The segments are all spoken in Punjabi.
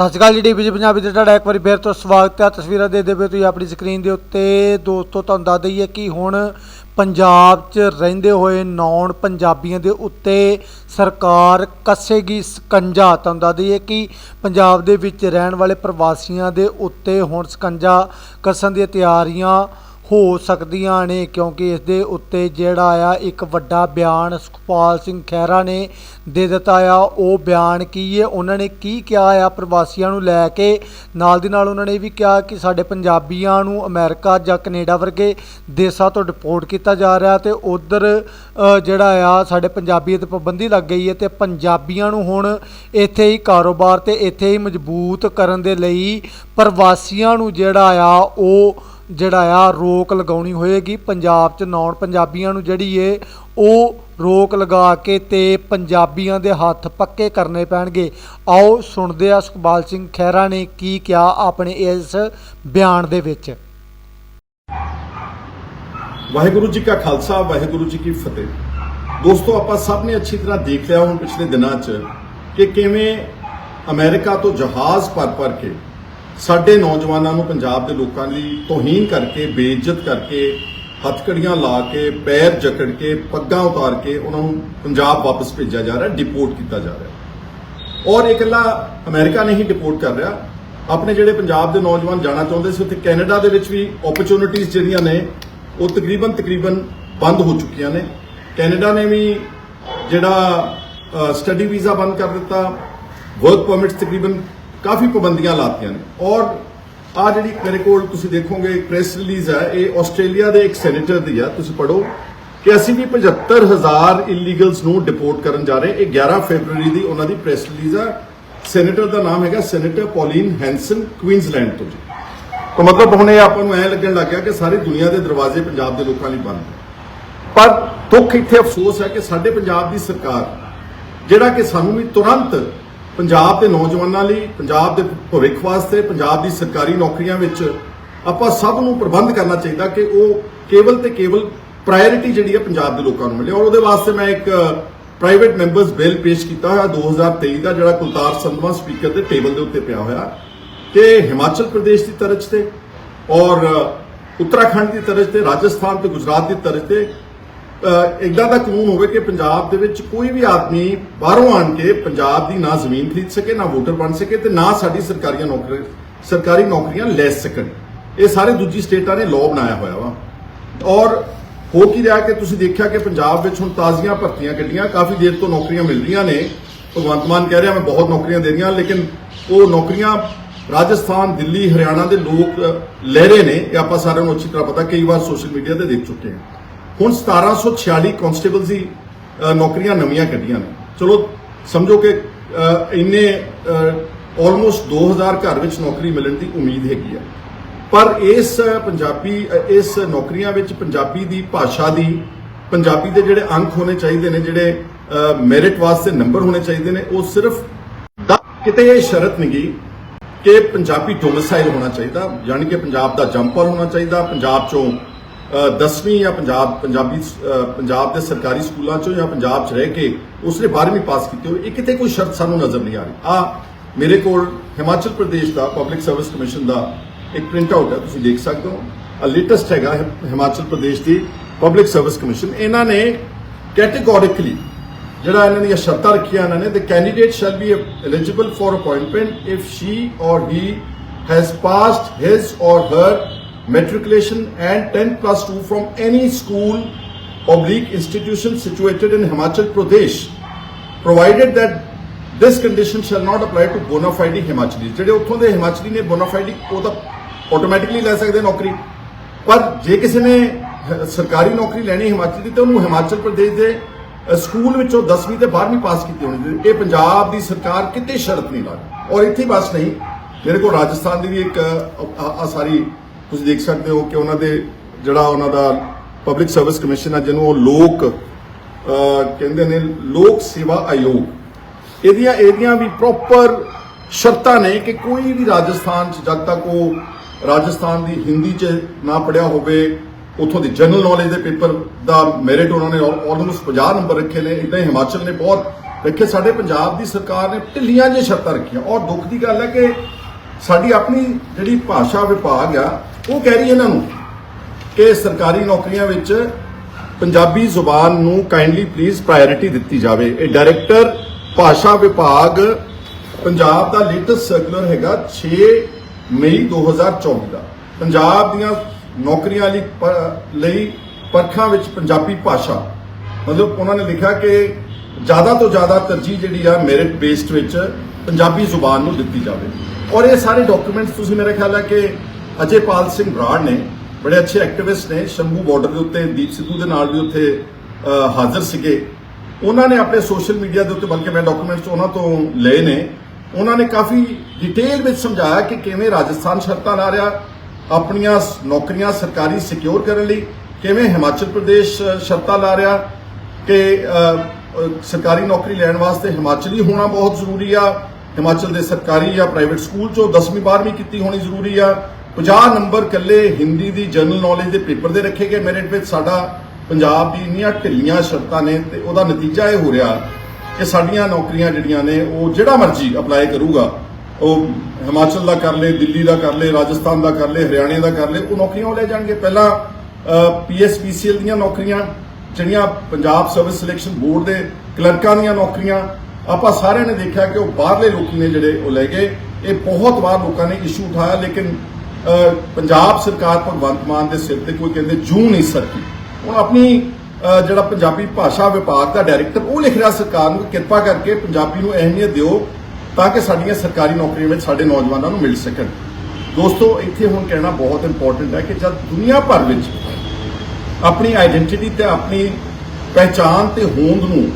ਸਤਿ ਸ਼੍ਰੀ ਅਕਾਲ ਜੀ ਡੀਬੀਜੀ ਪੰਜਾਬੀ ਤੇ ਤੁਹਾਡਾ ਇੱਕ ਵਾਰੀ ਫੇਰ ਤੋਂ ਸਵਾਗਤ ਹੈ। ਤਸਵੀਰਾਂ ਦੇ ਦੇਵੇ ਤੁਸੀਂ ਆਪਣੀ ਸਕਰੀਨ ਦੇ ਉੱਤੇ। ਦੋਸਤੋ, ਤੁਹਾਨੂੰ ਦੱਸ ਦਈਏ ਕਿ ਹੁਣ ਪੰਜਾਬ 'ਚ ਰਹਿੰਦੇ ਹੋਏ ਨੌਨ ਪੰਜਾਬੀਆਂ ਦੇ ਉੱਤੇ ਸਰਕਾਰ ਕੱਸੇਗੀ ਸਕੰਜਾ। ਤੁਹਾਨੂੰ ਦੱਸ ਦਈਏ ਕਿ ਪੰਜਾਬ ਦੇ ਵਿੱਚ ਰਹਿਣ ਵਾਲੇ ਪ੍ਰਵਾਸੀਆਂ ਦੇ ਉੱਤੇ ਹੁਣ ਸਕੰਜਾ ਕੱਸਣ ਦੀਆਂ ਤਿਆਰੀਆਂ ਹੋ ਸਕਦੀਆਂ ਨੇ ਕਿਉਂਕਿ ਇਸ ਦੇ ਉੱਤੇ ਜਿਹੜਾ ਆ ਇੱਕ ਵੱਡਾ ਬਿਆਨ ਸੁਖਪਾਲ ਸਿੰਘ ਖਹਿਰਾ ਨੇ ਦੇ ਦਿੱਤਾ ਆ। ਉਹ ਬਿਆਨ ਕੀ ਹੈ ਉਹਨਾਂ ਨੇ ਕੀ ਕਿਹਾ ਆ ਪ੍ਰਵਾਸੀਆਂ ਨੂੰ ਲੈ ਕੇ? ਨਾਲ ਦੀ ਨਾਲ ਉਹਨਾਂ ਨੇ ਇਹ ਵੀ ਕਿਹਾ ਕਿ ਸਾਡੇ ਪੰਜਾਬੀਆਂ ਨੂੰ ਅਮਰੀਕਾ ਜਾਂ ਕੈਨੇਡਾ ਵਰਗੇ ਦੇਸ਼ਾਂ ਤੋਂ ਡਿਪੋਰਟ ਕੀਤਾ ਜਾ ਰਿਹਾ ਤੇ ਉਧਰ ਜਿਹੜਾ ਆ ਸਾਡੇ ਪੰਜਾਬੀ ਤੇ ਪਾਬੰਦੀ ਲੱਗ ਗਈ ਹੈ ਤੇ ਪੰਜਾਬੀਆਂ ਨੂੰ ਹੁਣ ਇੱਥੇ ਹੀ ਕਾਰੋਬਾਰ ਤੇ ਇੱਥੇ ਹੀ ਮਜ਼ਬੂਤ ਕਰਨ ਦੇ ਲਈ ਪ੍ਰਵਾਸੀਆਂ ਨੂੰ ਜਿਹੜਾ ਆ ਉਹ ਜਿਹੜਾ ਆ, ਰੋਕ ਲਗਾਉਣੀ ਹੋਏਗੀ। ਪੰਜਾਬ 'ਚ ਨੌਨ ਪੰਜਾਬੀਆਂ ਨੂੰ ਜਿਹੜੀ ਏ, ਉਹ ਰੋਕ ਲਗਾ ਕੇ ਤੇ ਪੰਜਾਬੀਆਂ ਦੇ ਹੱਥ ਪੱਕੇ ਕਰਨੇ ਪੈਣਗੇ। ਆਓ ਸੁਣਦੇ ਆ ਸੁਖਪਾਲ ਸਿੰਘ ਖਹਿਰਾ ਨੇ ਕੀ ਕਿਹਾ ਆਪਣੇ ਇਸ ਬਿਆਨ ਦੇ ਵਿੱਚ। ਵਾਹਿਗੁਰੂ ਜੀ ਕਾ ਖਾਲਸਾ, ਵਾਹਿਗੁਰੂ ਜੀ ਕੀ ਫਤਿਹ। ਦੋਸਤੋ, ਆਪਾਂ ਸਭ ਨੇ ਅੱਛੀ ਤਰ੍ਹਾਂ ਦੇਖ ਲਿਆ ਹੁਣ ਪਿਛਲੇ ਦਿਨਾਂ 'ਚ ਕਿ ਕਿਵੇਂ ਅਮਰੀਕਾ ਤੋਂ ਜਹਾਜ਼ ਭਰ ਭਰ ਕੇ ਸਾਡੇ ਨੌਜਵਾਨਾਂ ਨੂੰ ਪੰਜਾਬ ਦੇ ਲੋਕਾਂ ਦੀ ਤੋਹੀਨ ਕਰਕੇ, ਬੇਇੱਜ਼ਤ ਕਰਕੇ, ਹੱਥਕੜੀਆਂ ਲਾ ਕੇ, ਪੈਰ ਜਕੜ ਕੇ, ਪੱਗਾਂ ਉਤਾਰ ਕੇ ਉਹਨਾਂ ਨੂੰ ਪੰਜਾਬ ਵਾਪਸ ਭੇਜਿਆ ਜਾ ਰਿਹਾ ਡਿਪੋਰਟ ਕੀਤਾ ਜਾ ਰਿਹਾ। ਔਰ ਇਹ ਇਕੱਲਾ ਅਮਰੀਕਾ ਨਹੀਂ ਡਿਪੋਰਟ ਕਰ ਰਿਹਾ। ਆਪਣੇ ਜਿਹੜੇ ਪੰਜਾਬ ਦੇ ਨੌਜਵਾਨ ਜਾਣਾ ਚਾਹੁੰਦੇ ਸੀ, ਉੱਥੇ ਕੈਨੇਡਾ ਦੇ ਵਿੱਚ ਵੀ ਓਪਰਚੁਨਿਟੀਆਂ ਜਿਹੜੀਆਂ ਨੇ, ਉਹ ਤਕਰੀਬਨ ਤਕਰੀਬਨ ਬੰਦ ਹੋ ਚੁੱਕੀਆਂ ਨੇ। ਕੈਨੇਡਾ ਨੇ ਵੀ ਜਿਹੜਾ ਸਟੱਡੀ ਵੀਜ਼ਾ ਬੰਦ ਕਰ ਦਿੱਤਾ। ਵਰਕ ਪਰਮਿਟਸ ਤਕਰੀਬਨ ਕਾਫੀ ਪਾਬੰਦੀਆਂ ਲਾਤੀਆਂ ਨੇ। ਔਰ ਆ ਜਿਹੜੀ ਮੇਰੇ ਕੋਲ ਤੁਸੀਂ ਦੇਖੋਗੇ ਪ੍ਰੈਸ ਰਿਲੀਜ਼ ਹੈ, ਇਹ ਆਸਟ੍ਰੇਲੀਆ ਦੇ ਇੱਕ ਸੈਨੇਟਰ ਦੀ ਆ, ਤੁਸੀਂ ਪੜੋ ਕਿ ਅਸੀਂ ਵੀ 75000 ਇਲੀਗਲਸ ਨੂੰ ਡਿਪੋਰਟ ਕਰਨ ਜਾ ਰਹੇ ਇਹ 11 ਫੈਬਰੂਰੀ ਦੀ ਉਹਨਾਂ ਦੀ ਪ੍ਰੈਸ ਰਿਲੀਜ਼ ਆ। ਸੈਨੇਟਰ ਦਾ ਨਾਮ ਹੈਗਾ ਸੈਨੇਟਰ ਪੌਲੀਨ ਹੈਂਸਨ ਕੁਈਨਜ਼ਲੈਂਡ ਤੋਂ ਜੀ। ਤਾਂ ਮਤਲਬ ਹੁਣ ਇਹ ਆਪਾਂ ਨੂੰ ਐ ਲੱਗਣ ਲੱਗ ਗਿਆ ਕਿ ਸਾਰੀ ਦੁਨੀਆ ਦੇ ਦਰਵਾਜ਼ੇ ਪੰਜਾਬ ਦੇ ਲੋਕਾਂ ਲਈ ਬੰਦ ਪਰ ਦੁੱਖ ਇੱਥੇ ਅਫਸੋਸ ਹੈ ਕਿ ਸਾਡੇ ਪੰਜਾਬ ਦੀ ਸਰਕਾਰ, ਜਿਹੜਾ ਕਿ ਸਾਨੂੰ ਵੀ ਤੁਰੰਤ ਪੰਜਾਬ ਦੇ ਨੌਜਵਾਨਾਂ ਲਈ, ਪੰਜਾਬ ਦੇ ਭਵਿੱਖ ਵਾਸਤੇ, ਪੰਜਾਬ ਦੀ ਸਰਕਾਰੀ ਨੌਕਰੀਆਂ ਵਿੱਚ ਆਪਾਂ ਸਭ ਨੂੰ ਪ੍ਰਬੰਧ ਕਰਨਾ ਚਾਹੀਦਾ ਕਿ ਉਹ ਕੇਵਲ ਤੇ ਕੇਵਲ ਪ੍ਰਾਇੋਰਟੀ ਜਿਹੜੀ ਹੈ ਪੰਜਾਬ ਦੇ ਲੋਕਾਂ ਨੂੰ ਮਿਲੇ। ਔਰ ਉਹਦੇ ਵਾਸਤੇ ਮੈਂ ਇੱਕ ਪ੍ਰਾਈਵੇਟ ਮੈਂਬਰਸ ਬਿੱਲ ਪੇਸ਼ ਕੀਤਾ ਹੋਇਆ 2023 ਦਾ, ਜਿਹੜਾ ਕੁਲਤਾਰ ਸੰਧਵਾ ਸਪੀਕਰ ਦੇ ਟੇਬਲ ਦੇ ਉੱਤੇ ਪਿਆ ਹੋਇਆ, ਕਿ ਹਿਮਾਚਲ ਪ੍ਰਦੇਸ਼ ਦੀ ਤਰਜ਼ ਤੇ ਔਰ ਉੱਤਰਾਖੰਡ ਦੀ ਤਰਜ਼ ਤੇ, ਰਾਜਸਥਾਨ ਤੇ, ਗੁਜਰਾਤ ਦੀ ਤਰਜ਼ ਤੇ ਇਦਾਂ ਦਾ ਕਾਨੂੰਨ ਹੋਵੇ ਕਿ ਪੰਜਾਬ ਦੇ ਵਿੱਚ ਕੋਈ ਵੀ ਆਦਮੀ ਬਾਹਰੋਂ ਆਣ ਕੇ ਪੰਜਾਬ ਦੀ ਨਾ ਜ਼ਮੀਨ ਖਰੀਦ ਸਕੇ, ਨਾ ਵੋਟਰ ਬਣ ਸਕੇ ਤੇ ਨਾ ਸਾਡੀ ਸਰਕਾਰੀਆਂ ਨੌਕਰੀ, ਸਰਕਾਰੀ ਨੌਕਰੀਆਂ ਲੈ ਸਕਣ। ਇਹ ਸਾਰੇ ਦੂਜੀ ਸਟੇਟਾਂ ਨੇ ਲਾਅ ਬਣਾਇਆ ਹੋਇਆ ਵਾ। ਔਰ ਹੋ ਕੀ ਰਿਹਾ ਕਿ ਤੁਸੀਂ ਦੇਖਿਆ ਕਿ ਪੰਜਾਬ ਵਿੱਚ ਹੁਣ ਤਾਜ਼ੀਆਂ ਭਰਤੀਆਂ ਕੱਢੀਆਂ, ਕਾਫੀ ਦੇਰ ਤੋਂ ਨੌਕਰੀਆਂ ਮਿਲ ਰਹੀਆਂ ਨੇ। ਭਗਵੰਤ ਮਾਨ ਕਹਿ ਰਿਹਾ, ਮੈਂ ਬਹੁਤ ਨੌਕਰੀਆਂ ਦੇ ਰਹੀਆਂ, ਲੇਕਿਨ ਉਹ ਨੌਕਰੀਆਂ ਰਾਜਸਥਾਨ, ਦਿੱਲੀ, ਹਰਿਆਣਾ ਦੇ ਲੋਕ ਲੈ ਰਹੇ ਨੇ। ਇਹ ਆਪਾਂ ਸਾਰਿਆਂ ਨੂੰ ਅੱਛੀ ਤਰ੍ਹਾਂ ਪਤਾ, ਕਈ ਵਾਰ ਸੋਸ਼ਲ ਮੀਡੀਆ ਤੇ ਦੇਖ ਚੁੱਕੇ ਹਾਂ। ਹੁਣ 1746 ਕਨਸਟੇਬਲਸ ਦੀ ਅ, ਨੌਕਰੀਆਂ ਨਵੀਆਂ ਕੱਢੀਆਂ ਨੇ। ਚਲੋ ਸਮਝੋ ਕਿ ਇੰਨੇ ਆਲਮੋਸਟ 2000 ਘਰ ਵਿੱਚ ਨੌਕਰੀ ਮਿਲਣ ਦੀ ਉਮੀਦ ਹੈਗੀ ਆ। ਪਰ ਇਸ ਪੰਜਾਬੀ ਇਸ ਨੌਕਰੀਆਂ ਵਿੱਚ ਪੰਜਾਬੀ ਦੀ ਭਾਸ਼ਾ ਦੀ ਪੰਜਾਬੀ ਦੇ ਜਿਹੜੇ ਅੰਕ ਹੋਣੇ ਚਾਹੀਦੇ ਨੇ ਜਿਹੜੇ ਮੈਰਿਟ ਵਾਸਤੇ ਨੰਬਰ ਹੋਣੇ ਚਾਹੀਦੇ ਨੇ ਉਹ ਸਿਰਫ ਕਿਤੇ ਇਹ ਸ਼ਰਤ ਨਹੀਂ ਕਿ ਪੰਜਾਬੀ ਡੋਮਿਸਾਈਲ ਹੋਣਾ ਚਾਹੀਦਾ ਯਾਨੀ ਕਿ ਪੰਜਾਬ ਦਾ ਜੰਪਲ ਹੋਣਾ ਚਾਹੀਦਾ ਪੰਜਾਬ ਚੋਂ 10ਵੀਂ ਜਾਂ ਪੰਜਾਬ, ਪੰਜਾਬੀ ਪੰਜਾਬ ਦੇ ਸਰਕਾਰੀ ਸਕੂਲਾਂ ਚੋਂ ਜਾਂ ਪੰਜਾਬ 'ਚ ਰਹਿ ਕੇ ਉਸਨੇ 12ਵੀਂ ਪਾਸ ਕੀਤੀ ਹੋਵੇ ਇਹ ਕਿਤੇ ਕੋਈ ਸ਼ਰਤ ਸਾਨੂੰ ਨਜ਼ਰ ਨਹੀਂ ਆ ਰਹੀ। ਆ, ਮੇਰੇ ਕੋਲ ਹਿਮਾਚਲ ਪ੍ਰਦੇਸ਼ ਦਾ ਪਬਲਿਕ ਸਰਵਿਸ ਕਮਿਸ਼ਨ ਦਾ ਇੱਕ ਪ੍ਰਿੰਟ ਆਊਟ ਹੈ, ਤੁਸੀਂ ਦੇਖ ਸਕਦੇ ਹੋ। ਆ ਲੇਟੈਸਟ ਹੈਗਾ ਹਿਮਾਚਲ ਪ੍ਰਦੇਸ਼ ਦੀ ਪਬਲਿਕ ਸਰਵਿਸ ਕਮਿਸ਼ਨ ਇਹਨਾਂ ਨੇ ਕੈਟੇਗੋਰਿਕਲੀ ਜਿਹੜਾ ਇਹਨਾਂ ਦੀਆਂ ਸ਼ਰਤਾਂ ਰੱਖੀਆਂ ਇਹਨਾਂ ਨੇ the candidate shall be eligible for appointment if she or he has passed his or her matriculation and 10 plus 2 from any school oblique institution situated in Himachal Pradesh provided that this condition shall not apply to bona fide Himachalis ਜਿਹੜੇ ਉੱਥੋਂ ਦੇ ਹਿਮਾਚਲੀ ਨੇ bona fide ਉਹ ਤਾਂ ਆਟੋਮੈਟਿਕਲੀ ਲੈ ਸਕਦੇ ਨੌਕਰੀ ਪਰ ਜੇ ਕਿਸੇ ਨੇ ਹ- ਸਰਕਾਰੀ ਨੌਕਰੀ ਲੈਣੀ ਹਿਮਾਚਲ ਦੀ ਤੇ ਉਹਨੂੰ ਹਿਮਾਚਲ ਪ੍ਰਦੇਸ਼ ਦੇ ਅ, ਸਕੂਲ ਵਿੱਚੋਂ 10ਵੀਂ ਤੇ 12ਵੀਂ ਪਾਸ ਕੀਤੀ ਹੋਣੀ ਚਾਹੀਦੀ ਇਹ ਪੰਜਾਬ ਦੀ ਸਰਕਾਰ ਕਿਤੇ ਸ਼ਰਤ ਨਹੀਂ ਲਾਈ ਔਰ ਇੱਥੇ ਹੀ ਬਸ ਨਹੀਂ ਮੇਰੇ ਕੋਲ ਰਾਜਸਥਾਨ ਦੀ ਵੀ ਇੱਕ ਅ, ਆ ਆ ਸਾਰੀ ਤੁਸੀਂ ਦੇਖ ਸਕਦੇ ਹੋ ਕਿ ਉਹਨਾਂ ਦੇ ਜਿਹੜਾ ਉਹਨਾਂ ਦਾ ਪਬਲਿਕ ਸਰਵਿਸ ਕਮਿਸ਼ਨ ਆ, ਜਿਹਨੂੰ ਉਹ ਲੋਕ ਕਹਿੰਦੇ ਨੇ ਲੋਕ ਸੇਵਾ ਆਯੋਗ। ਇਹਦੀਆਂ ਇਹਦੀਆਂ ਵੀ ਪ੍ਰੋਪਰ ਸ਼ਰਤਾਂ ਨੇ ਕਿ ਕੋਈ ਵੀ ਰਾਜਸਥਾਨ ਚ ਜਦ ਤੱਕ ਉਹ ਰਾਜਸਥਾਨ ਦੀ ਹਿੰਦੀ ਚ ਨਾ ਪੜਿਆ ਹੋਵੇ, ਉਥੋਂ ਦੀ ਜਨਰਲ ਨੌਲੇਜ ਦੇ ਪੇਪਰ ਦਾ ਮੈਰਿਟ ਉਹਨਾਂ ਨੇ ਆਲਮੋਸਟ 50 ਨੰਬਰ ਰੱਖੇ ਨੇ। ਇਦਾਂ ਹੀ ਹਿਮਾਚਲ ਨੇ ਬਹੁਤ ਰੱਖੇ ਸਾਡੇ ਪੰਜਾਬ ਦੀ ਸਰਕਾਰ ਨੇ ਢਿੱਲੀਆਂ ਜਿਹੀਆਂ ਸ਼ਰਤਾਂ ਰੱਖੀਆਂ। ਔਰ ਦੁੱਖ ਦੀ ਗੱਲ ਹੈ ਕਿ ਸਾਡੀ ਆਪਣੀ ਜਿਹੜੀ ਭਾਸ਼ਾ ਵਿਭਾਗ ਆ ਉਹ ਕਹਿ ਰਹੀ ਇਹਨਾਂ ਨੂੰ ਕਿ ਸਰਕਾਰੀ ਨੌਕਰੀਆਂ ਵਿੱਚ ਪੰਜਾਬੀ ਜ਼ੁਬਾਨ ਨੂੰ ਕਾਈਂਡਲੀ ਪਲੀਜ਼ ਪ੍ਰਾਇੋਰਟੀ ਦਿੱਤੀ ਜਾਵੇ। ਇਹ ਡਾਇਰੈਕਟਰ ਭਾਸ਼ਾ ਵਿਭਾਗ, ਪੰਜਾਬ ਦਾ ਲੇਟੈਸਟ ਸਰਕੂਲਰ ਹੈਗਾ 6 ਮਈ 2024 ਦਾ। ਪੰਜਾਬ ਦੀਆਂ ਨੌਕਰੀਆਂ ਲਈ ਪ- ਲਈ ਪਰਖਾਂ ਵਿੱਚ ਪੰਜਾਬੀ ਭਾਸ਼ਾ। ਮਤਲਬ ਉਹਨਾਂ ਨੇ ਲਿਖਿਆ ਕਿ ਜ਼ਿਆਦਾ ਤੋਂ ਜ਼ਿਆਦਾ ਤਰਜੀਹ ਜਿਹੜੀ ਆ ਮੈਰਿਟ ਬੇਸਡ ਵਿੱਚ ਪੰਜਾਬੀ ਜ਼ੁਬਾਨ ਨੂੰ ਦਿੱਤੀ ਜਾਵੇ। ਔਰ ਇਹ ਸਾਰੇ ਡਾਕੂਮੈਂਟਸ ਤੁਸੀਂ ਮੇਰੇ ਖਿਆਲ ਹੈ ਕਿ ਅਜੇਪਾਲ ਸਿੰਘ ਬਰਾੜ ਨੇ ਬੜੇ ਅੱਛੇ ਐਕਟਿਵਿਸਟ ਨੇ, ਸ਼ੰਭੂ ਬਾਰਡਰ ਦੇ ਉੱਤੇ, ਦੀਪ ਸਿੱਧੂ ਦੇ ਨਾਲ ਵੀ ਉੱਥੇ ਹਾਜ਼ਰ ਸੀਗੇ। ਉਹਨਾਂ ਨੇ ਆਪਣੇ ਸੋਸ਼ਲ ਮੀਡੀਆ ਦੇ ਉੱਤੇ, ਬਲਕਿ ਮੈਂ ਡਾਕੂਮੈਂਟਸ ਉਹਨਾਂ ਤੋਂ ਲਏ ਨੇ, ਉਹਨਾਂ ਨੇ ਕਾਫੀ ਡਿਟੇਲ ਵਿੱਚ ਸਮਝਾਇਆ ਕਿ ਕਿਵੇਂ ਰਾਜਸਥਾਨ ਸ਼ਰਤਾਂ ਲਾ ਰਿਹਾ, ਆਪਣੀਆਂ ਨੌਕਰੀਆਂ ਸਰਕਾਰੀ ਸਿਕਿਉਰ ਕਰਨ ਲਈ, ਕਿਵੇਂ ਹਿਮਾਚਲ ਪ੍ਰਦੇਸ਼ ਸ਼ਰਤਾਂ ਲਾ ਰਿਹਾ, ਕਿ ਸਰਕਾਰੀ ਨੌਕਰੀ ਲੈਣ ਵਾਸਤੇ ਹਿਮਾਚਲੀ ਹੋਣਾ ਬਹੁਤ ਜ਼ਰੂਰੀ ਆ, ਹਿਮਾਚਲ ਦੇ ਸਰਕਾਰੀ ਜਾਂ ਪ੍ਰਾਈਵੇਟ ਸਕੂਲ ਚੋਂ 10ਵੀਂ 12ਵੀਂ ਕੀਤੀ ਹੋਣੀ ਜ਼ਰੂਰੀ ਆ 50 ਨੰਬਰ ਕੱਲੇ ਹਿੰਦੀ ਦੀ ਜਨਰਲ ਨੌਲੇਜ ਦੇ ਪੇਪਰ ਦੇ ਰੱਖੇ ਗਏ। ਮੈਰਿਟ ਵਿੱਚ ਸਾਡਾ ਪੰਜਾਬ ਦੀ ਇੰਨੀਆਂ ਢਿੱਲੀਆਂ ਸ਼ਰਤਾਂ ਨੇ ਤੇ ਉਹਦਾ ਨਤੀਜਾ ਇਹ ਹੋ ਰਿਹਾ ਕਿ ਸਾਡੀਆਂ ਨੌਕਰੀਆਂ ਜਿਹੜੀਆਂ ਨੇ, ਉਹ ਜਿਹੜਾ ਮਰਜ਼ੀ ਅਪਲਾਈ ਕਰੂਗਾ। ਉਹ ਹਿਮਾਚਲ ਦਾ ਕਰ ਲੇ, ਦਿੱਲੀ ਦਾ ਕਰ ਲੇ, ਰਾਜਸਥਾਨ ਦਾ ਕਰ ਲੇ, ਹਰਿਆਣੇ ਦਾ ਕਰ ਲੇ, ਉਹ ਨੌਕਰੀਆਂ ਉਹ ਲੈ ਜਾਣਗੇ। ਪਹਿਲਾਂ ਪੀਐਸਪੀਸੀਐਲ ਦੀਆਂ ਨੌਕਰੀਆਂ, ਜਿਹੜੀਆਂ ਪੰਜਾਬ ਸਰਵਿਸ ਸਿਲੈਕਸ਼ਨ ਬੋਰਡ ਦੇ ਕਲਰਕਾਂ ਦੀਆਂ ਨੌਕਰੀਆਂ, ਆਪਾਂ ਸਾਰਿਆਂ ਨੇ ਦੇਖਿਆ ਕਿ ਉਹ ਬਾਹਰਲੇ ਲੋਕੀ ਨੇ ਜਿਹੜੇ ਉਹ ਲੈ ਗਏ। ਇਹ ਬਹੁਤ ਵਾਰ ਲੋਕਾਂ ਨੇ ਇਸ਼ੂ ਉਠਾਇਆ, ਲੇਕਿਨ ਪੰਜਾਬ ਸਰਕਾਰ ਭਗਵੰਤ ਮਾਨ ਦੇ ਸਿਰ ਤੇ ਕੋਈ ਕਹਿੰਦੇ ਜੂ ਨਹੀਂ ਸਰਕੀ। ਹੁਣ ਆਪਣੀ ਜਿਹੜਾ ਪੰਜਾਬੀ ਭਾਸ਼ਾ ਵਿਭਾਗ ਦਾ ਡਾਇਰੈਕਟਰ, ਉਹ ਲਿਖ ਰਿਹਾ ਸਰਕਾਰ ਨੂੰ ਕਿਰਪਾ ਕਰਕੇ ਪੰਜਾਬੀ ਨੂੰ ਅਹਿਮੀਅਤ ਦਿਓ ਤਾਂ ਕਿ ਸਾਡੀਆਂ ਸਰਕਾਰੀ ਨੌਕਰੀਆਂ ਵਿੱਚ ਸਾਡੇ ਨੌਜਵਾਨਾਂ ਨੂੰ ਮਿਲ ਸਕਣ। ਦੋਸਤੋ, ਇੱਥੇ ਹੁਣ ਕਹਿਣਾ ਬਹੁਤ ਇੰਪੋਰਟੈਂਟ ਹੈ ਕਿ ਜਦ ਦੁਨੀਆ ਭਰ ਵਿੱਚ ਆਪਣੀ ਆਈਡੈਂਟੀਟੀ ਤੇ ਆਪਣੀ ਪਹਿਚਾਨ ਤੇ ਹੋਂਦ ਨੂੰ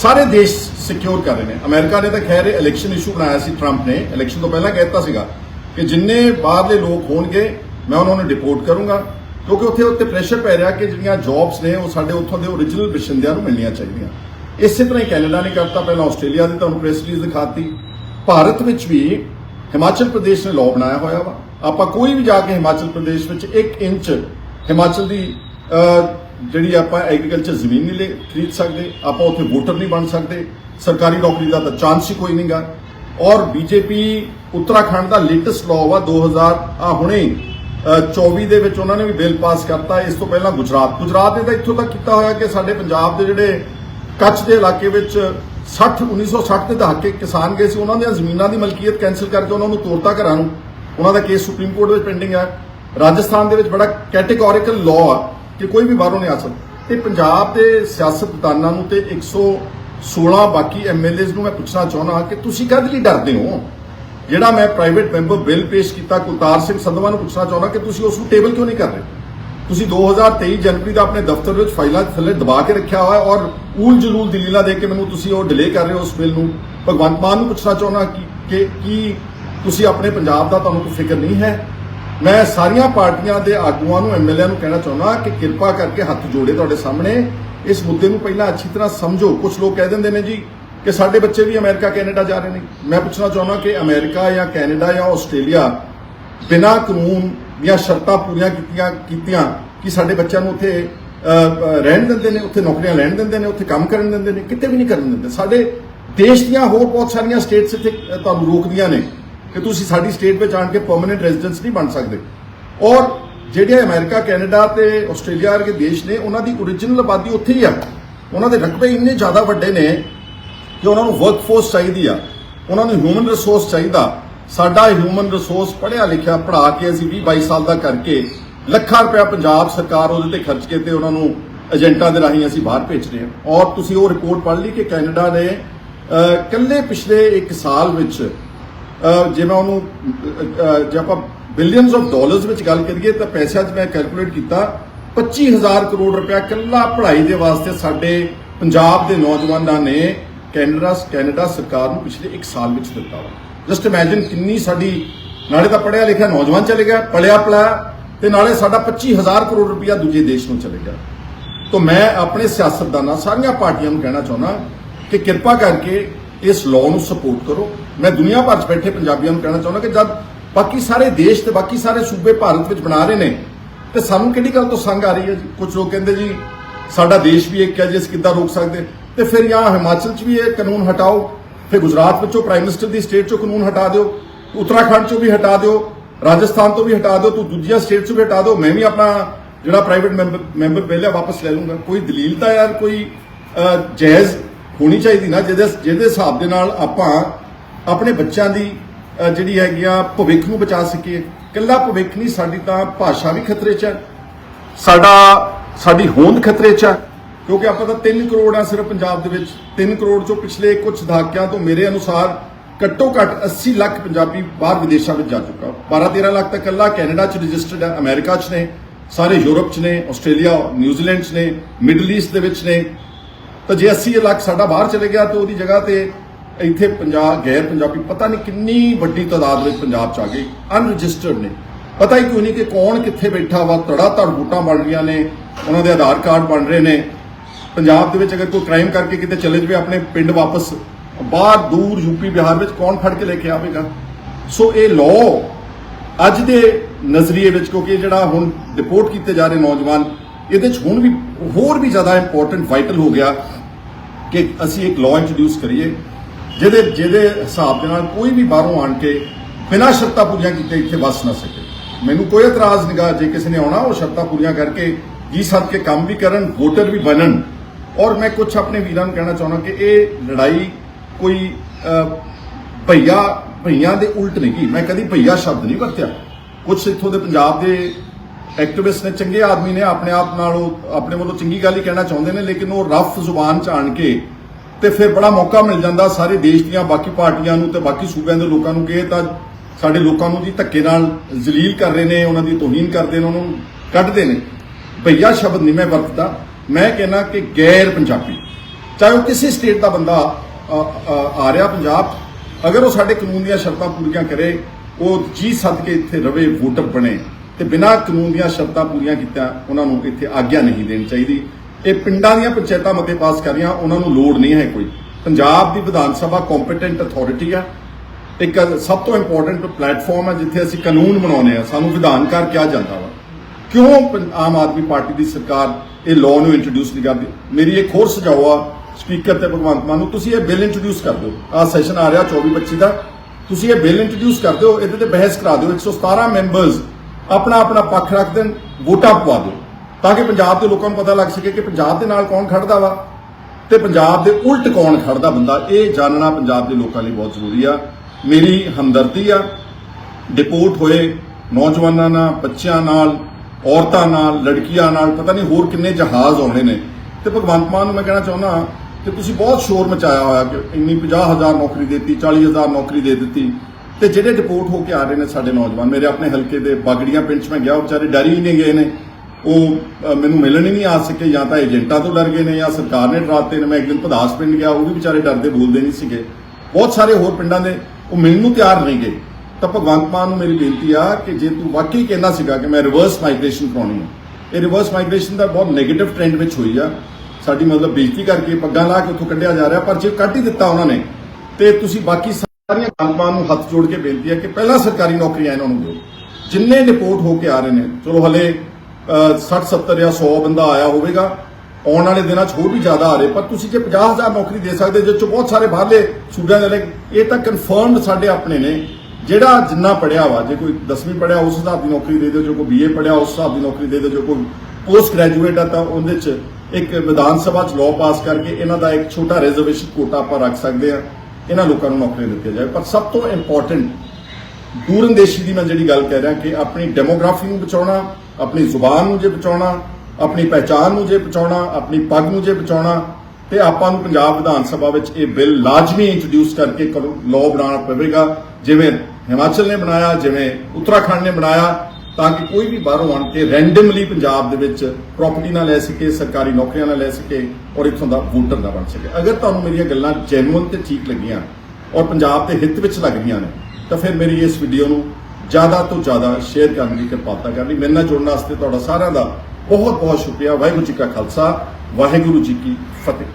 ਸਾਰੇ ਦੇਸ਼ ਸਿਕਿਉਰ ਕਰ ਰਹੇ ਨੇ। ਅਮਰੀਕਾ ਨੇ ਤਾਂ ਖੈਰ ਇਲੈਕਸ਼ਨ ਇਸ਼ੂ ਬਣਾਇਆ ਸੀ ਟਰੰਪ ਨੇ। ਇਲੈਕਸ਼ਨ ਤੋਂ ਪਹਿਲਾਂ ਕਹਿ ਦਿੱਤਾ ਸੀਗਾ। ਕਿ ਜਿੰਨੇ ਬਾਹਰਲੇ ਲੋਕ ਹੋਣਗੇ, ਮੈਂ ਉਹਨਾਂ ਨੂੰ ਡਿਪੋਰਟ ਕਰੂੰਗਾ। ਕਿਉਂਕਿ ਉੱਥੇ ਉੱਤੇ ਪ੍ਰੈਸ਼ਰ ਪੈ ਰਿਹਾ ਕਿ ਜਿਹੜੀਆਂ ਜੌਬਸ ਨੇ, ਉਹ ਸਾਡੇ ਉੱਥੋਂ ਦੇ ਓਰੀਜਨਲ ਵਸਿੰਦਿਆਂ ਨੂੰ ਮਿਲਣੀਆਂ ਚਾਹੀਦੀਆਂ। ਇਸੇ ਤਰ੍ਹਾਂ ਹੀ ਕੈਨੇਡਾ ਨੇ ਕਰਤਾ, ਪਹਿਲਾਂ ਆਸਟ੍ਰੇਲੀਆ ਦੀ ਤੁਹਾਨੂੰ ਪ੍ਰੈਸ ਰਿਲੀਜ਼ ਦਿਖਾਤੀ। ਭਾਰਤ ਵਿੱਚ ਵੀ ਹਿਮਾਚਲ ਪ੍ਰਦੇਸ਼ ਨੇ ਲਾਅ ਬਣਾਇਆ ਹੋਇਆ ਵਾ। ਆਪਾਂ ਕੋਈ ਵੀ ਜਾ ਕੇ ਹਿਮਾਚਲ ਪ੍ਰਦੇਸ਼ ਵਿੱਚ 1 ਇੰਚ ਹਿਮਾਚਲ ਦੀ ਜਿਹੜੀ ਆਪਾਂ ਐਗਰੀਕਲਚਰ ਜ਼ਮੀਨ ਨਹੀਂ ਲੈ, ਖਰੀਦ ਸਕਦੇ, ਆਪਾਂ ਉੱਥੇ ਵੋਟਰ ਨਹੀਂ ਬਣ ਸਕਦੇ। ਸਰਕਾਰੀ ਨੌਕਰੀ ਦਾ ਤਾਂ ਚਾਂਸ ਹੀ ਕੋਈ ਨਹੀਂਗਾ ਔਰ ਬੀਜੇਪੀ ਉੱਤਰਾਖੰਡ ਦਾ ਲੇਟੈਸਟ ਲਾਅ ਵਾ 2000 ਆ ਹੁਣੇ 24 ਦੇ ਵਿੱਚ ਉਹਨਾਂ ਨੇ ਵੀ ਬਿੱਲ ਪਾਸ ਕਰਤਾ। ਇਸ ਤੋਂ ਪਹਿਲਾਂ ਗੁਜਰਾਤ। ਗੁਜਰਾਤ ਨੇ ਤਾਂ ਇੱਥੋਂ ਤੱਕ ਕੀਤਾ ਹੋਇਆ ਕਿ ਸਾਡੇ ਪੰਜਾਬ ਦੇ ਜਿਹੜੇ ਕੱਛ ਦੇ ਇਲਾਕੇ ਵਿੱਚ 60 1960 ਦੇ ਦਹਾਕੇ ਕਿਸਾਨ ਗਏ ਸੀ। ਉਹਨਾਂ ਦੀਆਂ ਜ਼ਮੀਨਾਂ ਦੀ ਮਲਕੀਅਤ ਕੈਨਸਲ ਕਰਕੇ ਉਹਨਾਂ ਨੂੰ ਤੋਰਤਾ ਘਰਾਂ ਨੂੰ। ਉਹਨਾਂ ਦਾ ਕੇਸ ਸੁਪਰੀਮ ਕੋਰਟ ਵਿੱਚ ਪੈਂਡਿੰਗ ਹੈ ਰਾਜਸਥਾਨ ਦੇ ਵਿੱਚ ਬੜਾ ਕੈਟੇਗੋਰੀਕਲ ਲਾਅ ਆ ਕਿ ਕੋਈ ਵੀ ਬਾਹਰੋਂ ਨਹੀਂ ਆ ਸਕਦਾ। ਤੇ ਪੰਜਾਬ ਦੇ ਸਿਆਸਤਦਾਨਾਂ ਨੂੰ ਤੇ 116 ਬਾਕੀ ਐਮਐਲਏਜ਼ ਨੂੰ ਮੈਂ ਪੁੱਛਣਾ ਚਾਹੁੰਦਾ ਕਿ ਤੁਸੀਂ ਕਦ ਲਈ ਡਰਦੇ ਹੋ? ਜਿਹੜਾ ਮੈਂ ਪ੍ਰਾਈਵੇਟ ਮੈਂਬਰ ਬਿੱਲ ਪੇਸ਼ ਕੀਤਾ, ਕੁਲਤਾਰ ਸਿੰਘ ਸੰਧਵਾ ਨੂੰ ਪੁੱਛਣਾ ਚਾਹੁੰਦਾ ਕਿ ਤੁਸੀਂ ਉਸ ਨੂੰ ਟੇਬਲ ਕਿਉਂ ਨਹੀਂ ਕਰ ਰਹੇ? ਤੁਸੀਂ 2023 ਜਨਵਰੀ ਦਾ ਆਪਣੇ ਦਫ਼ਤਰ ਵਿੱਚ ਫਾਈਲਾਂ ਥੱਲੇ ਦਬਾ ਕੇ ਰੱਖਿਆ ਹੋਇਆ ਔਰ ਊਲ ਜਲੂਲ ਦਲੀਲਾਂ ਦੇ ਕੇ ਮੈਨੂੰ ਤੁਸੀਂ ਉਹ ਡਿਲੇ ਕਰ ਰਹੇ ਹੋ ਉਸ ਬਿੱਲ ਨੂੰ। ਭਗਵੰਤ ਮਾਨ ਨੂੰ ਪੁੱਛਣਾ ਚਾਹੁੰਦਾ ਕਿ ਕੀ ਤੁਸੀਂ ਆਪਣੇ ਪੰਜਾਬ ਦਾ ਤੁਹਾਨੂੰ ਕੋਈ ਫਿਕਰ ਨਹੀਂ ਹੈ? ਮੈਂ ਸਾਰੀਆਂ ਪਾਰਟੀਆਂ ਦੇ ਆਗੂਆਂ ਨੂੰ ਐਮਐਲਏ ਨੂੰ ਕਹਿਣਾ ਚਾਹੁੰਦਾ ਕਿ ਕਿਰਪਾ ਕਰਕੇ ਹੱਥ ਜੋੜੇ ਤੁਹਾਡੇ ਸਾਹਮਣੇ। ਇਸ ਮੁੱਦੇ ਨੂੰ ਪਹਿਲਾਂ ਅੱਛੀ ਤਰ੍ਹਾਂ ਸਮਝੋ। ਕੁਝ ਲੋਕ ਕਹਿ ਦਿੰਦੇ ਨੇ ਜੀ ਕਿ ਸਾਡੇ ਬੱਚੇ ਵੀ ਅਮਰੀਕਾ, ਕੈਨੇਡਾ ਜਾ ਰਹੇ ਨੇ। ਮੈਂ ਪੁੱਛਣਾ ਚਾਹੁੰਦਾ ਕਿ ਅਮਰੀਕਾ ਜਾਂ ਕੈਨੇਡਾ ਜਾਂ ਆਸਟ੍ਰੇਲੀਆ ਬਿਨਾਂ ਕਾਨੂੰਨ ਦੀਆਂ ਸ਼ਰਤਾਂ ਪੂਰੀਆਂ ਕੀਤੀਆਂ ਕੀਤੀਆਂ ਕਿ ਸਾਡੇ ਬੱਚਿਆਂ ਨੂੰ ਉੱਥੇ ਰਹਿਣ ਦਿੰਦੇ ਨੇ, ਉੱਥੇ ਨੌਕਰੀਆਂ ਲੈਣ ਦਿੰਦੇ ਨੇ, ਉੱਥੇ ਕੰਮ ਕਰਨ ਦਿੰਦੇ ਨੇ, ਕਿਤੇ ਵੀ ਨਹੀਂ ਕਰਨ ਦਿੰਦੇ। ਸਾਡੇ ਦੇਸ਼ ਦੀਆਂ ਹੋਰ ਬਹੁਤ ਸਾਰੀਆਂ ਸਟੇਟਸ ਇੱਥੇ ਤੁਹਾਨੂੰ ਰੋਕਦੀਆਂ ਨੇ ਕਿ ਤੁਸੀਂ ਸਾਡੀ ਸਟੇਟ ਵਿੱਚ ਆਣ ਕੇ ਪਰਮਨੈਂਟ ਰੈਜ਼ੀਡੈਂਸ ਨਹੀਂ ਬਣ ਸਕਦੇ। ਔਰ ਜਿਹੜੇ ਅਮਰੀਕਾ ਕੈਨੇਡਾ ਤੇ ਆਸਟ੍ਰੇਲੀਆ ਵਰਗੇ ਦੇਸ਼ ਨੇ ਉਹਨਾਂ ਦੀ ਓਰੀਜਨਲ ਆਬਾਦੀ ਉੱਥੇ ਹੀ ਆ। ਉਹਨਾਂ ਦੇ ਰਕਬੇ ਇੰਨੇ ਜ਼ਿਆਦਾ ਵੱਡੇ ਨੇ ਕਿ ਉਹਨਾਂ ਨੂੰ ਵਰਕਫੋਰਸ ਚਾਹੀਦੀ ਆ। ਉਹਨਾਂ ਨੂੰ ਹਿਊਮਨ ਰਿਸੋਰਸ ਚਾਹੀਦਾ। ਸਾਡਾ ਹਿਊਮਨ ਰਿਸੋਰਸ ਪੜ੍ਹਿਆ ਲਿਖਿਆ ਪੜ੍ਹਾ ਕੇ ਅਸੀਂ 20 22 ਸਾਲ ਦਾ ਕਰਕੇ ਲੱਖਾਂ ਰੁਪਇਆ ਪੰਜਾਬ ਸਰਕਾਰ ਉਹਦੇ ਤੇ ਖਰਚ ਕੇ ਤੇ ਉਹਨਾਂ ਨੂੰ ਏਜੰਟਾਂ ਦੇ ਰਾਹੀਂ ਅਸੀਂ ਬਾਹਰ ਭੇਜ ਰਹੇ ਹਾਂ। ਔਰ ਤੁਸੀਂ ਉਹ ਰਿਪੋਰਟ ਪੜ੍ਹ ਲਈ ਕਿ ਕੈਨੇਡਾ ਨੇ ਅਹ, ਇਕੱਲੇ ਪਿਛਲੇ 1 ਸਾਲ ਵਿੱਚ ਅਹ, ਜੇ ਮੈਂ ਉਹਨੂੰ ਜੇ ਆਪਾਂ ਬਿਲੀਅਨਸ ਆਫ ਡਾਲਰਸ ਵਿੱਚ ਗੱਲ ਕਰੀਏ ਤਾਂ ਪੈਸਿਆਂ 'ਚ ਮੈਂ ਕੈਲਕੂਲੇਟ ਕੀਤਾ 25000 ਕਰੋੜ ਰੁਪਇਆ ਇਕੱਲਾ ਪੜ੍ਹਾਈ ਦੇ ਵਾਸਤੇ ਸਾਡੇ ਪੰਜਾਬ ਦੇ ਨੌਜਵਾਨਾਂ ਨੇ ਕੈਨੇਡਾ ਕੈਨੇਡਾ ਸਰਕਾਰ ਨੂੰ ਪਿਛਲੇ 1 ਸਾਲ ਵਿੱਚ ਦਿੱਤਾ ਵਾ। ਜਸਟ ਇਮੇਜਿਨ ਕਿੰਨੀ ਸਾਡੀ, ਨਾਲੇ ਤਾਂ ਪੜਿਆ ਲਿਖਿਆ ਨੌਜਵਾਨ ਚਲੇ ਗਿਆ ਪੜਿਆ ਪੜਾਇਆ ਤੇ ਨਾਲੇ ਸਾਡਾ 25000 ਕਰੋੜ ਰੁਪਇਆ ਦੂਜੇ ਦੇਸ਼ ਨੂੰ ਚਲੇ ਗਿਆ। ਤਾਂ ਮੈਂ ਆਪਣੇ ਸਿਆਸਤਦਾਨਾਂ, ਸਾਰੀਆਂ ਪਾਰਟੀਆਂ ਨੂੰ ਕਹਿਣਾ ਚਾਹੁੰਦਾ ਕਿ ਕਿਰਪਾ ਕਰਕੇ ਇਸ ਲਾਅ ਨੂੰ ਸਪੋਰਟ ਕਰੋ। ਮੈਂ ਦੁਨੀਆ ਭਰ 'ਚ ਬੈਠੇ ਪੰਜਾਬੀਆਂ ਨੂੰ ਕਹਿਣਾ ਚਾਹੁੰਦਾ ਕਿ ਜਦ ਬਾਕੀ ਸਾਰੇ ਦੇਸ਼ ਤੇ ਬਾਕੀ ਸਾਰੇ ਸੂਬੇ ਭਾਰਤ ਵਿੱਚ ਬਣਾ ਰਹੇ ਨੇ। ਤੇ ਸਾਨੂੰ ਕਿਹੜੀ ਗੱਲ ਤੋਂ ਸੰਗ ਆ ਰਹੀ ਹੈ ਜੀ? ਕੁਝ ਲੋਕ ਕਹਿੰਦੇ ਜੀ, ਸਾਡਾ ਦੇਸ਼ ਵੀ ਇੱਕ ਹੈ ਜੀ, ਅਸੀਂ ਕਿੱਦਾਂ ਰੋਕ ਸਕਦੇ? ਤੇ ਫਿਰ ਜਾਂ ਹਿਮਾਚਲ 'ਚ ਵੀ ਇਹ ਕਾਨੂੰਨ ਹਟਾਓ, ਫਿਰ ਗੁਜਰਾਤ ਵਿੱਚੋਂ ਪ੍ਰਾਈਮ ਮਿਨਿਸਟਰ ਦੀ ਸਟੇਟ 'ਚੋਂ ਕਾਨੂੰਨ ਹਟਾ ਦਿਓ, ਉੱਤਰਾਖੰਡ 'ਚੋਂ ਵੀ ਹਟਾ ਦਿਓ, ਰਾਜਸਥਾਨ ਤੋਂ ਵੀ ਹਟਾ ਦਿਓ, ਤੂੰ ਦੂਜੀਆਂ ਸਟੇਟ 'ਚੋਂ ਵੀ ਹਟਾ ਦਿਓ, ਮੈਂ ਵੀ ਆਪਣਾ ਜਿਹੜਾ ਪ੍ਰਾਈਵੇਟ ਮੈਂਬਰ ਮੈਂਬਰ ਬਿੱਲ ਵਾਪਸ ਲੈ ਲੂੰਗਾ ਕੋਈ ਦਲੀਲ ਤਾਂ ਯਾਰ, ਕੋਈ ਜਾਇਜ਼ ਹੋਣੀ ਚਾਹੀਦੀ ਨਾ, ਜਿਹਦੇ ਜਿਹਦੇ ਹਿਸਾਬ ਦੇ ਨਾਲ ਆਪਾਂ ਆਪਣੇ ਬੱਚਿਆਂ ਦੀ ਜਿਹੜੀ ਹੈਗੀ ਆ ਭਵਿੱਖ ਨੂੰ ਬਚਾ ਸਕੀਏ। ਕੱਲਾ ਭਵਿੱਖ ਨਹੀਂ, ਸਾਡੀ ਤਾਂ ਭਾਸ਼ਾ ਵੀ ਖਤਰੇ 'ਚ ਹੈ ਸਾਡਾ, ਸਾਡੀ ਹੋਂਦ ਖਤਰੇ 'ਚ ਹੈ ਕਿਉਂਕਿ ਆਪਾਂ ਤਾਂ 3 ਕਰੋੜ ਆ ਸਿਰਫ ਪੰਜਾਬ ਦੇ ਵਿੱਚ। 3 ਕਰੋੜ ਚੋਂ ਪਿਛਲੇ ਕੁਝ ਦਹਾਕਿਆਂ ਤੋਂ ਮੇਰੇ ਅਨੁਸਾਰ ਘੱਟੋ ਘੱਟ 80 ਲੱਖ ਪੰਜਾਬੀ ਬਾਹਰ ਵਿਦੇਸ਼ਾਂ ਵਿੱਚ ਜਾ ਚੁੱਕਾ। 12 13 ਲੱਖ ਤਾਂ ਕੱਲਾ ਕੈਨੇਡਾ 'ਚ ਰਜਿਸਟਰਡ ਹੈ ਅਮਰੀਕਾ 'ਚ ਨੇ, ਸਾਰੇ ਯੂਰਪ 'ਚ ਨੇ, ਆਸਟ੍ਰੇਲੀਆ, ਨਿਊਜ਼ੀਲੈਂਡ 'ਚ ਨੇ, ਮਿਡਲ ਈਸਟ ਦੇ ਵਿੱਚ ਨੇ। ਤਾਂ ਜੇ 80 ਲੱਖ ਸਾਡਾ ਬਾਹਰ ਚਲੇ ਗਿਆ ਤਾਂ ਉਹਦੀ ਜਗ੍ਹਾ ਤੇ ਇੱਥੇ ਪੰਜਾਬ ਗੈਰ ਪੰਜਾਬੀ, ਪਤਾ ਨਹੀਂ ਕਿੰਨੀ ਵੱਡੀ ਤਾਦਾਦ ਵਿੱਚ ਪੰਜਾਬ ਚ ਆ ਗਈ ਅਨਰਜਿਸਟਰਡ ਨੇ। ਪਤਾ ਹੀ ਕਿਉਂ ਨਹੀਂ ਕਿ ਕੌਣ ਕਿੱਥੇ ਬੈਠਾ ਵਾ ਧੜਾ ਧੜ ਵੋਟਾਂ ਬਣ ਰਹੀਆਂ ਨੇ, ਉਹਨਾਂ ਦੇ ਆਧਾਰ ਕਾਰਡ ਬਣ ਰਹੇ ਨੇ। ਪੰਜਾਬ ਦੇ ਵਿੱਚ ਅਗਰ ਕੋਈ ਕ੍ਰਾਈਮ ਕਰਕੇ ਕਿਤੇ ਚਲੇ ਜਾਵੇ, ਆਪਣੇ ਪਿੰਡ ਵਾਪਸ, ਬਾਹਰ ਦੂਰ ਯੂਪੀ ਬਿਹਾਰ ਵਿੱਚ ਕੌਣ ਫੜ ਕੇ ਲੈ ਕੇ ਆਵੇਗਾ? ਸੋ ਇਹ ਲਾਅ ਅੱਜ ਦੇ ਨਜ਼ਰੀਏ ਵਿੱਚ, ਕਿਉਂਕਿ ਜਿਹੜਾ ਹੁਣ ਡਿਪੋਰਟ ਕੀਤੇ ਜਾ ਰਹੇ ਨੌਜਵਾਨ, ਇਹਦੇ ਚ ਹੁਣ ਵੀ ਹੋਰ ਵੀ ਜ਼ਿਆਦਾ ਇੰਪੋਰਟੈਂਟ ਵਾਈਟਲ ਹੋ ਗਿਆ ਕਿ ਅਸੀਂ ਇੱਕ ਲਾਅ ਇੰਟਰੋਡਿਊਸ ਕਰੀਏ। ਜਿਹਦੇ ਜਿਹਦੇ ਹਿਸਾਬ ਦੇ ਨਾਲ ਕੋਈ ਵੀ ਬਾਹਰੋਂ ਆਣ ਕੇ ਬਿਨਾਂ ਸ਼ਰਤਾਂ ਪੂਰੀਆਂ ਕੀਤੇ ਇੱਥੇ ਵਸ ਨਾ ਸਕੇ। ਮੈਨੂੰ ਕੋਈ ਇਤਰਾਜ਼ ਨਹੀਂਗਾ ਜੇ ਕਿਸੇ ਨੇ ਆਉਣਾ ਉਹ ਸ਼ਰਤਾਂ ਪੂਰੀਆਂ ਕਰਕੇ ਜੀ ਸੱਦ ਕੇ ਕੰਮ ਵੀ ਕਰਨ ਵੋਟਰ ਵੀ ਬਣਨ। ਔਰ ਮੈਂ ਕੁਝ ਆਪਣੇ ਵੀਰਾਂ ਨੂੰ ਕਹਿਣਾ ਚਾਹੁੰਦਾ ਕਿ ਇਹ ਲੜਾਈ ਕੋਈ ਅਹ, ਭਈਆ ਭਈਆਂ ਦੇ ਉਲਟ ਨਹੀਂ ਕੀ ਮੈਂ ਕਦੀ ਭਈਆ ਸ਼ਬਦ ਨਹੀਂ ਵਰਤਿਆ। ਕੁਝ ਇੱਥੋਂ ਦੇ ਪੰਜਾਬ ਦੇ ਐਕਟਿਵਿਸਟ ਨੇ ਚੰਗੇ ਆਦਮੀ ਨੇ ਆਪਣੇ ਆਪ ਨਾਲ ਉਹ ਆਪਣੇ ਵੱਲੋਂ ਚੰਗੀ ਗੱਲ ਹੀ ਕਹਿਣਾ ਚਾਹੁੰਦੇ ਨੇ ਲੇਕਿਨ ਉਹ ਰਫ ਜ਼ੁਬਾਨ ਚ ਆਣ ਕੇ ਤੇ ਫਿਰ ਬੜਾ ਮੌਕਾ ਮਿਲ ਜਾਂਦਾ ਸਾਰੇ ਦੇਸ਼ ਦੀਆਂ ਬਾਕੀ ਪਾਰਟੀਆਂ ਨੂੰ ਤੇ ਬਾਕੀ ਸੂਬਿਆਂ ਦੇ ਲੋਕਾਂ ਨੂੰ ਕਿ ਇਹ ਤਾਂ ਸਾਡੇ ਲੋਕਾਂ ਨੂੰ ਜੀ ਧੱਕੇ ਨਾਲ ਜ਼ਲੀਲ ਕਰ ਰਹੇ ਨੇ, ਉਹਨਾਂ ਦੀ ਤੋਹੀਨ ਕਰਦੇ ਨੇ, ਉਹਨਾਂ ਨੂੰ ਕੱਢਦੇ ਨੇ। ਭਈਆ ਸ਼ਬਦ ਨਹੀਂ ਮੈਂ ਵਰਤਦਾ। ਮੈਂ ਕਹਿੰਦਾ ਕਿ ਗੈਰ ਪੰਜਾਬੀ, ਚਾਹੇ ਉਹ ਕਿਸੇ ਸਟੇਟ ਦਾ ਬੰਦਾ ਆ ਰਿਹਾ ਪੰਜਾਬ, ਅਗਰ ਉਹ ਸਾਡੇ ਕਾਨੂੰਨ ਦੀਆਂ ਸ਼ਰਤਾਂ ਪੂਰੀਆਂ ਕਰੇ, ਉਹ ਜੀ ਸੱਦ ਕੇ ਇੱਥੇ ਰਵੇ, ਵੋਟਰ ਬਣੇ ਤੇ ਬਿਨਾਂ ਕਾਨੂੰਨ ਦੀਆਂ ਸ਼ਰਤਾਂ ਪੂਰੀਆਂ ਕੀਤਿਆਂ, ਉਹਨਾਂ ਨੂੰ ਇੱਥੇ ਆਗਿਆ ਨਹੀਂ ਦੇਣੀ ਚਾਹੀਦੀ। ਇਹ ਪਿੰਡਾਂ ਦੀਆਂ ਪੰਚਾਇਤਾਂ ਮਤੇ ਪਾਸ ਕਰ ਰਹੀਆਂ, ਉਹਨਾਂ ਨੂੰ ਲੋੜ ਨਹੀਂ ਹੈ ਕੋਈ। ਪੰਜਾਬ ਦੀ ਵਿਧਾਨ ਸਭਾ ਕੰਪੀਟੈਂਟ ਅਥਾਰਟੀ ਆ। ਇੱਕ ਸਭ ਤੋਂ ਇੰਪੋਰਟੈਂਟ ਪਲੇਟਫਾਰਮ ਹੈ ਜਿੱਥੇ ਅਸੀਂ ਕਾਨੂੰਨ ਬਣਾਉਂਦੇ ਆ ਸਾਨੂੰ ਵਿਧਾਨਕਾਰ ਕਿਹਾ ਜਾਂਦਾ ਵਾ। ਕਿਉਂ ਪੰ- ਆਮ ਆਦਮੀ ਪਾਰਟੀ ਦੀ ਸਰਕਾਰ ਇਹ ਲਾਅ ਨੂੰ ਇੰਟਰੋਡਿਊਸ ਨਹੀਂ ਕਰਦੀ? ਮੇਰੀ ਇੱਕ ਹੋਰ ਸੁਝਾਅ ਆ ਸਪੀਕਰ ਤੇ ਭਗਵੰਤ ਮਾਨ ਨੂੰ, ਤੁਸੀਂ ਇਹ ਬਿੱਲ ਇੰਟਰੋਡਿਊਸ ਕਰ ਦਿਓ। ਆ ਸੈਸ਼ਨ ਆ ਰਿਹਾ 24 25 ਦਾ। ਤੁਸੀਂ ਇਹ ਬਿੱਲ ਇੰਟਰੋਡਿਊਸ ਕਰ ਦਿਓ, ਇਹਦੇ ਤੇ ਬਹਿਸ ਕਰਾ ਦਿਓ। 117 ਮੈਂਬਰਸ ਆਪਣਾ ਆਪਣਾ ਪੱਖ ਰੱਖ ਦੇਣ, ਵੋਟਾਂ ਪਵਾ ਦਿਓ। ਤਾਂ ਕਿ ਪੰਜਾਬ ਦੇ ਲੋਕਾਂ ਨੂੰ ਪਤਾ ਲੱਗ ਸਕੇ ਕਿ ਪੰਜਾਬ ਦੇ ਨਾਲ ਕੌਣ ਖੜਦਾ ਵਾ ਤੇ ਪੰਜਾਬ ਦੇ ਉਲਟ ਕੌਣ ਖੜਦਾ ਬੰਦਾ, ਇਹ ਜਾਣਨਾ ਪੰਜਾਬ ਦੇ ਲੋਕਾਂ ਲਈ ਬਹੁਤ ਜ਼ਰੂਰੀ ਆ। ਮੇਰੀ ਹਮਦਰਦੀ ਆ, ਡਿਪੋਰਟ ਹੋਏ ਨੌਜਵਾਨਾਂ ਨਾਲ, ਬੱਚਿਆਂ ਨਾਲ, ਔਰਤਾਂ ਨਾਲ, ਲੜਕੀਆਂ ਨਾਲ, ਪਤਾ ਨਹੀਂ ਹੋਰ ਕਿੰਨੇ ਜਹਾਜ਼ ਆਉਣੇ ਨੇ। ਤੇ ਭਗਵੰਤ ਮਾਨ ਨੂੰ ਮੈਂ ਕਹਿਣਾ ਚਾਹੁੰਦਾ ਕਿ ਤੁਸੀਂ ਬਹੁਤ ਸ਼ੋਰ ਮਚਾਇਆ ਹੋਇਆ ਕਿ ਇੰਨੀ 50000 ਨੌਕਰੀ ਦਿੱਤੀ 40000 ਨੌਕਰੀ ਦੇ ਦਿੱਤੀ ਤੇ ਜਿਹੜੇ ਡਿਪੋਰਟ ਹੋ ਕੇ ਆ ਰਹੇ ਨੇ ਸਾਡੇ ਨੌਜਵਾਨ, ਮੇਰੇ ਆਪਣੇ ਹਲਕੇ ਦੇ ਬਾਗੜੀਆਂ ਪਿੰਡ 'ਚ ਮੈਂ ਗਿਆ ਵਿਚਾਰੇ ਡਰ ਹੀ ਨਹੀਂ ਗਏ ਨੇ। ਉਹ ਮੈਨੂੰ ਮਿਲਣ ਹੀ ਨਹੀਂ ਆ ਸਕੇ, ਜਾਂ ਤਾਂ ਏਜੰਟਾਂ ਤੋਂ ਡਰ ਗਏ ਨੇ, ਜਾਂ ਸਰਕਾਰ ਨੇ ਡਰਾਤੇ ਨੇ। ਮੈਂ ਇੱਕ ਦਿਨ ਪਦਾਸ ਪਿੰਡ ਗਿਆ, ਉਹ ਵੀ ਵਿਚਾਰੇ ਡਰਦੇ ਬੋਲਦੇ ਨਹੀਂ ਸੀਗੇ। ਬਹੁਤ ਸਾਰੇ ਹੋਰ ਪਿੰਡਾਂ ਦੇ, ਉਹ ਮਿਲਣ ਨੂੰ ਤਿਆਰ ਨਹੀਂ ਗਏ। ਤਾਂ ਭਗਵੰਤ ਮਾਨ ਨੂੰ ਮੇਰੀ ਬੇਨਤੀ ਆ ਕਿ ਜੇ ਤੂੰ ਵਾਕਈ ਕਹਿੰਦਾ ਸੀਗਾ ਕਿ ਮੈਂ ਰਿਵਰਸ ਮਾਈਗ੍ਰੇਸ਼ਨ ਕਰਾਉਣੀ ਹੈ ਇਹ ਰਿਵਰਸ ਮਾਈਗ੍ਰੇਸ਼ਨ ਦਾ ਬਹੁਤ 네ਗੇਟਿਵ ਟ੍ਰੈਂਡ ਵਿੱਚ ਹੋਈ ਆ। ਸਾਡੀ ਮਤਲਬ ਬੇਇੱਜ਼ਤੀ ਕਰਕੇ ਪੱਗਾਂ ਲਾ ਕੇ ਉੱਥੋਂ ਕੱਢਿਆ ਜਾ ਰਿਹਾ, ਪਰ ਜੇ ਕੱਢ ਹੀ ਦਿੱਤਾ ਉਹਨਾਂ ਨੇ, ਤੇ ਤੁਸੀਂ ਬਾਕੀ ਸਾਰੀਆਂ ਕੰਪਨੀਆਂ ਨੂੰ ਹੱਥ ਜੋੜ ਕੇ ਬੇਨਤੀ ਹੈ ਕਿ ਪਹਿਲਾਂ ਸਰਕਾਰੀ ਨੌਕਰੀਆਂ ਇਹਨਾਂ ਨੂੰ ਦਿਓ। ਜਿੰਨੇ ਰਿਪੋਰਟ ਹੋ ਕੇ ਆ ਰਹੇ ਨੇ, ਚਲੋ ਹਲੇ 60 70 ਜਾਂ 100 ਬੰਦਾ ਆਇਆ ਹੋਵੇਗਾ। ਆਉਣ ਵਾਲੇ ਦਿਨਾਂ 'ਚ ਹੋਰ ਵੀ ਜ਼ਿਆਦਾ ਆ ਰਹੇ। ਪਰ ਤੁਸੀਂ ਜੇ 50000 ਨੌਕਰੀ ਦੇ ਸਕਦੇ, ਜਿਸ 'ਚ ਬਹੁਤ ਸਾਰੇ ਬਾਹਰਲੇ ਸੂਬਿਆਂ ਦੇ ਨੇ, ਇਹ ਤਾਂ ਕਨਫਰਮਡ ਸਾਡੇ ਆਪਣੇ ਨੇ। ਜਿਹੜਾ ਜਿੰਨਾ ਪੜਿਆ ਵਾ, ਜੇ ਕੋਈ 10ਵੀਂ ਪੜਿਆ ਉਸ ਹਿਸਾਬ ਦੀ ਨੌਕਰੀ ਦੇ ਦਿਓ। ਜੋ ਕੋਈ ਬੀਏ ਪੜਿਆ ਉਸ ਹਿਸਾਬ ਦੀ ਨੌਕਰੀ ਦੇ ਦਿਓ। ਜੋ ਕੋਈ ਪੋਸਟ ਗ੍ਰੈਜੂਏਟ ਆ, ਤਾਂ ਉਹਦੇ 'ਚ ਇੱਕ ਵਿਧਾਨ ਸਭਾ 'ਚ ਲਾਅ ਪਾਸ ਕਰਕੇ ਇਹਨਾਂ ਦਾ ਇੱਕ ਛੋਟਾ ਰਿਜ਼ਰਵੇਸ਼ਨ ਕੋਟਾ ਆਪਾਂ ਰੱਖ ਸਕਦੇ ਆ ਇਹਨਾਂ ਲੋਕਾਂ ਨੂੰ ਨੌਕਰੀਆਂ ਦਿੱਤੀਆਂ ਜਾਵੇ। ਪਰ ਸਭ ਤੋਂ ਇੰਪੋਰਟੈਂਟ ਦੂਰੰਦੇਸ਼ੀ ਦੀ ਮੈਂ ਜਿਹੜੀ ਗੱਲ ਕਹਿ ਰਿਹਾ ਕਿ ਆਪਣੀ ਡੈਮੋਗ੍ਰਾਫੀ ਨੂੰ ਬਚਾਉਣਾ ਆਪਣੀ ਜ਼ੁਬਾਨ ਨੂੰ ਜੇ ਬਚਾਉਣਾ, ਆਪਣੀ ਪਹਿਚਾਨ ਨੂੰ ਜੇ ਬਚਾਉਣਾ, ਆਪਣੀ ਪੱਗ ਨੂੰ ਜੇ ਬਚਾਉਣਾ, ਤੇ ਆਪਾਂ ਨੂੰ ਪੰਜਾਬ ਵਿਧਾਨ ਸਭਾ ਵਿੱਚ ਇਹ ਬਿੱਲ ਲਾਜ਼ਮੀ ਇੰਟਰੋਡਿਊਸ ਕਰਕੇ ਲਾਅ ਬਣਾਉਣਾ ਪਵੇਗਾ। ਜਿਵੇਂ ਹਿਮਾਚਲ ਨੇ ਬਣਾਇਆ, ਜਿਵੇਂ ਉੱਤਰਾਖੰਡ ਨੇ ਬਣਾਇਆ, ਤਾਂ ਕਿ ਕੋਈ ਵੀ ਬਾਹਰੋਂ ਆਣ ਕੇ ਰੈਂਡਮਲੀ ਪੰਜਾਬ ਦੇ ਵਿੱਚ ਪ੍ਰਾਪਰਟੀ ਨਾ ਲੈ ਸਕੇ, ਸਰਕਾਰੀ ਨੌਕਰੀਆਂ ਨਾ ਲੈ ਸਕੇ ਔਰ ਇੱਥੋਂ ਦਾ ਵੋਟਰ ਨਾ ਬਣ ਸਕੇ। ਅਗਰ ਤੁਹਾਨੂੰ ਮੇਰੀਆਂ ਗੱਲਾਂ ਜੈਨੂਅਨ ਤੇ ਠੀਕ ਲੱਗੀਆਂ ਔਰ ਪੰਜਾਬ ਦੇ ਹਿੱਤ ਵਿੱਚ ਲੱਗਦੀਆਂ ਨੇ, ਤਾਂ ਫਿਰ ਮੇਰੀ ਇਸ ਵੀਡੀਓ ਨੂੰ ਜ਼ਿਆਦਾ ਤੋਂ ਜ਼ਿਆਦਾ ਸ਼ੇਅਰ ਕਰਨ ਦੀ ਕਿਰਪਾਲਤਾ ਕਰਨੀ। ਮੇਰੇ ਨਾਲ ਜੁੜਨ ਵਾਸਤੇ ਤੁਹਾਡਾ ਸਾਰਿਆਂ ਦਾ ਬਹੁਤ ਬਹੁਤ ਸ਼ੁਕਰੀਆ। ਵਾਹਿਗੁਰੂ ਜੀ ਕਾ ਖਾਲਸਾ, ਵਾਹਿਗੁਰੂ ਜੀ ਕੀ ਫਤਿਹ।